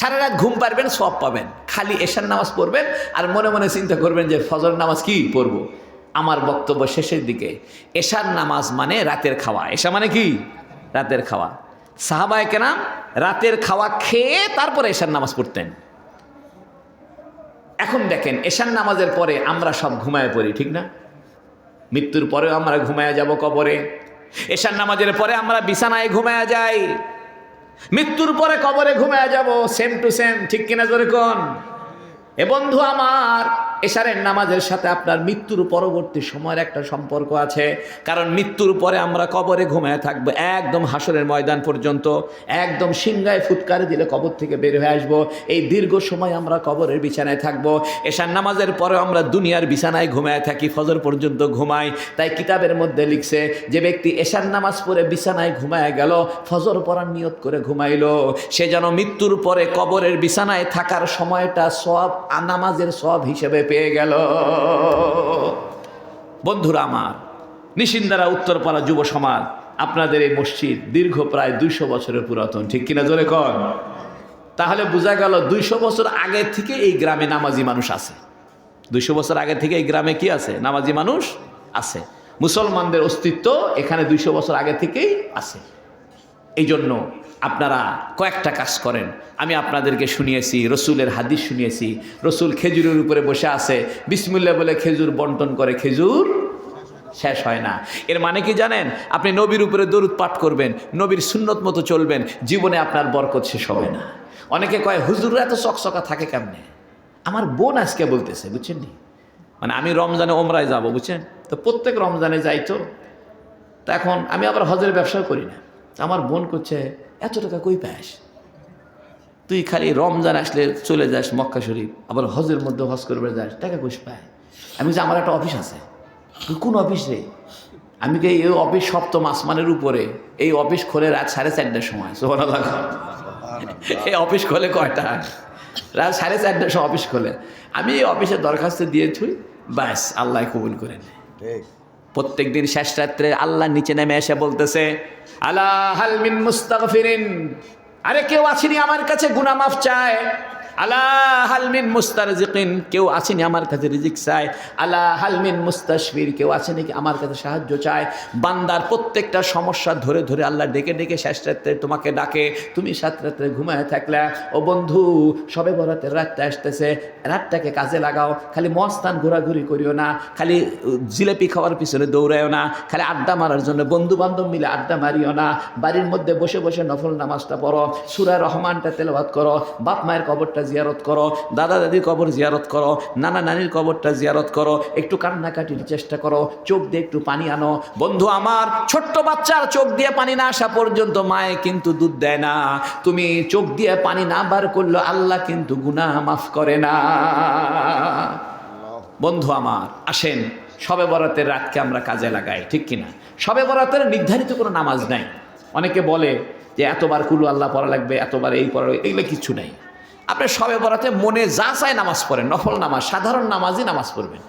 সারা রাত ঘুম পারবেন সব পাবেন। খালি এশার নামাজ পড়বেন আর মনে মনে চিন্তা করবেন যে ফজর নামাজ কি পড়ব। আমার বক্তব্য শেষের দিকে, এশার নামাজ মানে রাতের খাওয়া। এশা মানে কি? রাতের খাওয়া। সাহাবায় কেনাম রাতের খাওয়া খেয়ে তারপরে এশার নামাজ পড়তেন। এখন দেখেন, এশার নামাজের পরে আমরা সব ঘুমায় পড়ি, ঠিক না? মৃত্যুর পরেও আমরা ঘুমায় যাব কবরে। এশার নামাজের পরে আমরা বিছানায় ঘুমায় যাই। মৃত্যুর পরে কবরে ঘুমায় যাব সেম টু সেম ঠিক কিনা জোরে কোন? এ বন্ধু আমার এশারের নামাজের সাথে আপনার মৃত্যুর পরবর্তী সময়ের একটা সম্পর্ক আছে। কারণ মৃত্যুর পরে আমরা কবরে ঘুমায় থাকব। একদম হাসরের ময়দান পর্যন্ত, একদম সিংগায় ফুৎকারে দিলে কবর থেকে বের হয়ে আসব। এই দীর্ঘ সময় আমরা কবরের বিছানায় থাকব। এশার নামাজের পরে আমরা দুনিয়ার বিছানায় ঘুমায় থাকি, ফজর পর্যন্ত ঘুমাই। তাই কিতাবের মধ্যে লিখছে, যে ব্যক্তি এশার নামাজ পড়ে বিছানায় ঘুমায় গেল, ফজর পড়ার নিয়ত করে ঘুমাইলো। সে যেন মৃত্যুর পরে কবরের বিছানায় থাকার সময়টা সব, নামাজের সব হিসেবে পেয়ে গেল। বন্ধুরা আমার, নিশিন্দারা উত্তরপাড়া যুব সমাজ, আপনাদের এই মসজিদ দীর্ঘ প্রায় দুইশো বছরের পুরাতন, ঠিক কিনা জোরে কন? তাহলে বোঝা গেল দুইশো বছর আগে থেকে এই গ্রামে নামাজি মানুষ আছে। দুইশো বছর আগে থেকে এই গ্রামে কি আছে? নামাজি মানুষ আছে। মুসলমানদের অস্তিত্ব এখানে দুইশো বছর আগে থেকেই আছে। এই জন্য আপনারা কয়েকটা কাজ করেন। আমি আপনাদেরকে শুনিয়েছি, রসুলের হাদিস শুনিয়েছি। রসুল খেজুরের উপরে বসে আছে, বিসমুল্লাহ বলে খেজুর বন্টন করে, খেজুর শেষ হয় না। এর মানে কি জানেন? আপনি নবীর উপরে দরুদ পাঠ করবেন, নবীর সুন্নত মতো চলবেন, জীবনে আপনার বরকত শেষ হবে না। অনেকে কয়, হুজুররা এত চকচকা থাকে কেমনে? আমার বোন আজকে বলতেছে, বুঝছেন নি? মানে আমি রমজানে ওমরায় যাব, বুঝছেন? তো প্রত্যেক রমজানে যাই তো। তা এখন আমি আবার হজের ব্যবসাও করি না। আমার বোন করছে এত টাকা কই পাস? তুই খালি রমজান আসলে চলে যাস মক্কা শরীফ, আবার হজের মধ্যে হজ করবে যাস, টাকা কইস পায়? আমি বলছি আমার একটা অফিস আছে কোন অফিস রে? আমি কি এই অফিস সপ্তম আসমানের উপরে, এই অফিস খোলে রাত সাড়ে চারটার সময় সোহানা এই অফিস খোলে কয়টা? রাত সাড়ে চারটার সময় অফিস খোলে। আমি এই অফিসে দরখাস্ত দিয়ে থুই, ব্যাস, আল্লাহ কবুল করে নেয় প্রত্যেক দিন শেষ রাত্রে আল্লাহ নিচে নেমে এসে বলতেছে আল্লাহ আরে কেউ আসেনি আমার কাছে গুনামাফ চায়। আলা হালমিন মুস্তারজিকিন, কেউ আসেনি আমার কাছে রিজিক চায়। আলা হালমিন মুস্তাশফির, কেউ আসেনি কি আমার কাছে সাহায্য চায়। বান্দার প্রত্যেকটা সমস্যা ধরে ধরে আল্লাহ ডেকে ডেকে শেষ রাত্রে তোমাকে ডাকে। তুমি সাত রাত্রে ঘুমায় থাকলে, ও বন্ধু, সবে বরাতের রাতটা আসতেছে, রাতটাকে কাজে লাগাও। খালি মস্তান ঘোরাঘুরি করিও না, খালি জিলেপি খাওয়ার পিছনে দৌড়ায়ও না, খালি আড্ডা মারার জন্য বন্ধু বান্ধব মিলে আড্ডা মারিও না। বাড়ির মধ্যে বসে বসে নফল নামাজটা পড়ো, সুরা রহমানটা তেলাবাদ করো। বাপ মায়ের কবরটা জিয়ারত করো, দাদা দাদির কবর জিয়ারত করো, নানা নানির কবরটা জিয়ারত করো, একটু কান্নাকাটির চেষ্টা করো, চোখ দিয়ে একটু পানি আনো। বন্ধু আমার, ছোট্ট বাচ্চার চোখ দিয়ে পানি না আসা পর্যন্ত মায়ে কিন্তু দুধ দেয় না। তুমি চোখ দিয়ে পানি না বার করল, আল্লাহ কিন্তু গুনাহ মাফ করে না। বন্ধু আমার, আসেন সবে বরাতের রাতকে আমরা কাজে লাগাই, ঠিক কিনা? সবে বরাতের নির্ধারিত কোনো নামাজ নাই। অনেকে বলে যে, এতবার কুলু আল্লাহ পড়া লাগবে, এতবার এই পড়া এগুলো কিছু নাই। আপনি সবে বরাতে মনে যা চায় নামাজ পড়েন, নফল নামাজ, সাধারণ নামাজই নামাজ পড়বেন।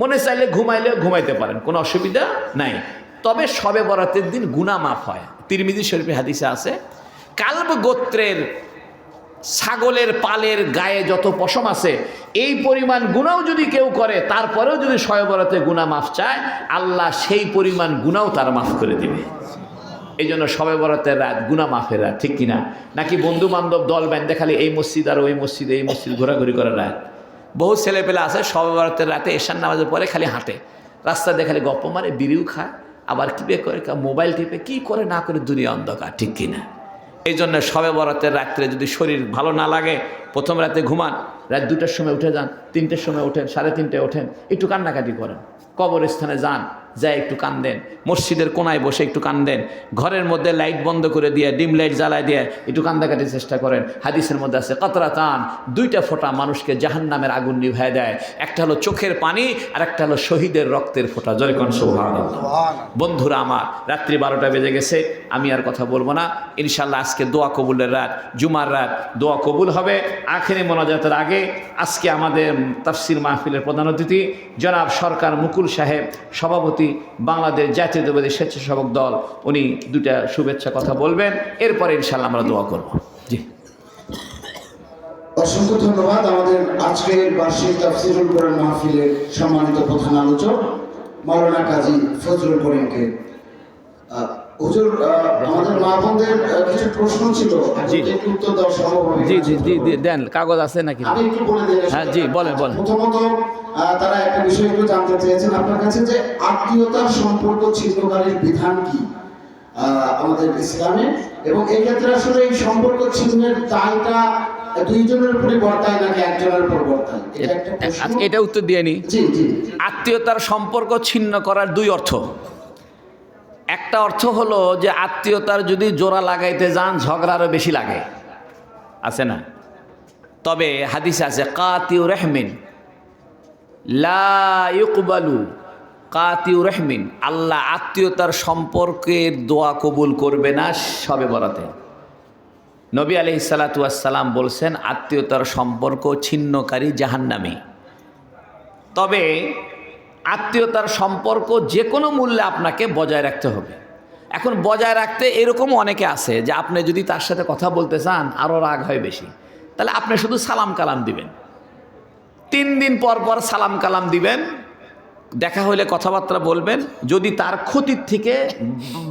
মনে চাইলে ঘুমাইলে ঘুমাইতে পারেন, কোনো অসুবিধা নাই। তবে সবে বরাতের দিন গুণা মাফ হয়। তিরমিজি শরীফের হাদিসে আছে, কালব গোত্রের ছাগলের পালের গায়ে যত পশম আছে, এই পরিমাণ গুণাও যদি কেউ করে, তারপরেও যদি শয়বরাতে গুণা মাফ চায়, আল্লাহ সেই পরিমাণ গুণাও তার মাফ করে দিবে। এই জন্য সবে বরাতের রাত গুণা মাফের রাত, ঠিক কিনা? নাকি বন্ধু বান্ধব দল ব্যান্ডে খালি এই মসজিদ আর ওই মসজিদে, এই মসজিদ ঘোরাঘুরি করার রাত? বহু ছেলে পেলে আছে, সবে বরাতের রাতে এশান নামাজের পরে খালি হাঁটে। রাস্তা দেখালে খালি গপ্প মারে, বিড়িও খায়, আবার কী করে মোবাইল টিপে, কী করে না করে দুনিয়া অন্ধকার, ঠিক কিনা? এই জন্য সবে বরাতের রাত্রে যদি শরীর ভালো না লাগে, প্রথম রাতে ঘুমান, রাত দুটার সময় উঠে যান, তিনটের সময় ওঠেন, সাড়ে তিনটে ওঠেন, একটু কান্নাকাটি করেন, কবরস্থানে যান যায় একটু কান্দেন। মসজিদের কোনায় বসে একটু কান্দেন। ঘরের মধ্যে লাইট বন্ধ করে দিয়ে ডিম লাইট জ্বালায় দিয়ে একটু কান্দাকাটির চেষ্টা করেন। হাদিসের মধ্যে আছে কতরা টান দুইটা ফোঁটা মানুষকে জাহান নামের আগুন নিভায় দেয়। একটা হলো চোখের পানি আর একটা হলো শহীদের রক্তের ফোঁটা। জয় কন বন্ধুরা আমার রাত্রি বারোটা বেজে গেছে আমি আর কথা বলব না। ইনশাল্লাহ আজকে দোয়া কবুলের রাত জুমার রাত। দোয়া কবুল হবে আখেরি মোনাজাতের আগে। আজকে আমাদের তাফসির মাহফিলের প্রধান অতিথি জনাব সরকার মুকুল সাহেব সভাপতি বাংলাদেশ জাতীয়তাবাদী স্বেচ্ছাসেবক দল, উনি দুটা শুভেচ্ছা কথা বলবেন। এরপরে ইনশাল্লাহ আমরা দোয়া করব। জি। অসংখ্য ধন্যবাদ আমাদের আজকের বার্ষিক তাফসিরুল কোরআন মাহফিলের সম্মানিত প্রধান আলোচক, মাওলানা কাজী ফজলুল করিমকে। হুজুর আমাদের মা বোনদের কিছু প্রশ্ন ছিল। জি। উত্তর দেওয়া সম্ভব জি জি জি দেন কাগজ আছে নাকি? আমি একটু বলে দিই হ্যাঁ, জি, বলেন, বলেন। প্রথমত তারা একটা বিষয় একটু জানতে চেয়েছেন আপনার কাছে যে আত্মীয়তার সম্পর্ক ছিন্নকারীর বিধান কি? আমাদের ইসলামে। এবং এই ক্ষেত্রে আসলে এই সম্পর্ক ছিন্নের দায়টা দুইজনের উপরে বর্তায় নাকি একজনের উপর বর্তায়? এটা উত্তর দিয়ে নি। আত্মীয়তার সম্পর্ক ছিন্ন করার দুই অর্থ। একটা অর্থ হলো যে আত্মীয়তার যদি জোড়া লাগাইতে যান, ঝগড়া আরও বেশি লাগে। আছে না? তবে হাদিসে আছে, কাতিউ রহমিন, লা ইউকবালু, কাতিউ রহমিন, আল্লাহ আত্মীয়তার সম্পর্কের দোয়া কবুল করবে না সবে বরাতে। নবী আলহি সালাতাম বলছেন, আত্মীয়তার সম্পর্ক ছিন্নকারী জাহান্নামী। তবে আত্মীয়তার সম্পর্ক যে কোনো মূল্যে আপনাকে বজায় রাখতে হবে। এখন বজায় রাখতে এরকম অনেকে আছে যে আপনি যদি তার সাথে কথা বলতে চান, আরও রাগ হয় বেশি। তাহলে আপনি শুধু সালাম কালাম দিবেন। তিন দিন পর পর সালাম কালাম দিবেন, দেখা হলে কথাবার্তা বলবেন, যদি তার ক্ষতির থেকে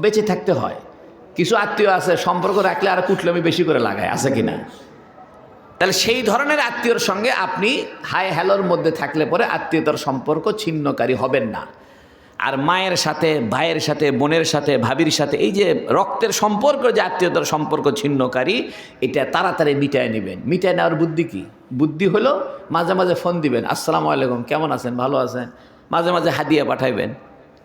বেঁচে থাকতে হয়। কিছু আত্মীয় আছে, সম্পর্ক রাখলে আর কুটলামি বেশি করে লাগায়, আছে কি না তাহলে সেই ধরনের আত্মীয়র সঙ্গে আপনি হাই হ্যালোর মধ্যে থাকলে পরে আত্মীয়তার সম্পর্ক ছিন্নকারী হবেন না। আর মায়ের সাথে, ভাইয়ের সাথে, বোনের সাথে, ভাবির সাথে, এই যে রক্তের সম্পর্ক, যে আত্মীয়তার সম্পর্ক ছিন্নকারী, এটা তাড়াতাড়ি মিটায় নেবেন। মিটায় নেওয়ার বুদ্ধি কি? বুদ্ধি হলো মাঝে মাঝে ফোন দিবেন, আসসালামু আলাইকুম, কেমন আছেন? ভালো আছেন? মাঝে মাঝে হাদিয়া পাঠাইবেন।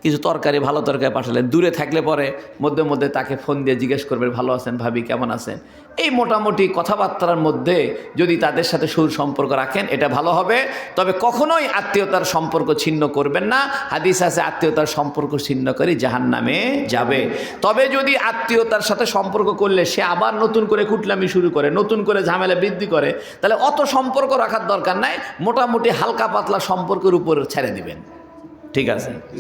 কিছু তরকারি ভালো তরকারি পাঠালেন। দূরে থাকলে পরে মধ্যে মধ্যে তাকে ফোন দিয়ে জিজ্ঞেস করবেন, ভালো আছেন ভাবি, কেমন আছেন? এই মোটামুটি কথাবার্তার মধ্যে যদি তাদের সাথে সুর সম্পর্ক রাখেন, এটা ভালো হবে। তবে কখনোই আত্মীয়তার সম্পর্ক ছিন্ন করবেন না। হাদিস আছে, আত্মীয়তার সম্পর্ক ছিন্ন করে জাহান নামে যাবে। তবে যদি আত্মীয়তার সাথে সম্পর্ক করলে সে আবার নতুন করে কুটলামি শুরু করে, নতুন করে ঝামেলা বৃদ্ধি করে, তাহলে অত সম্পর্ক রাখার দরকার নাই। মোটামুটি হালকা পাতলা সম্পর্কের উপর ছেড়ে দিবেন। ঠিক আছে?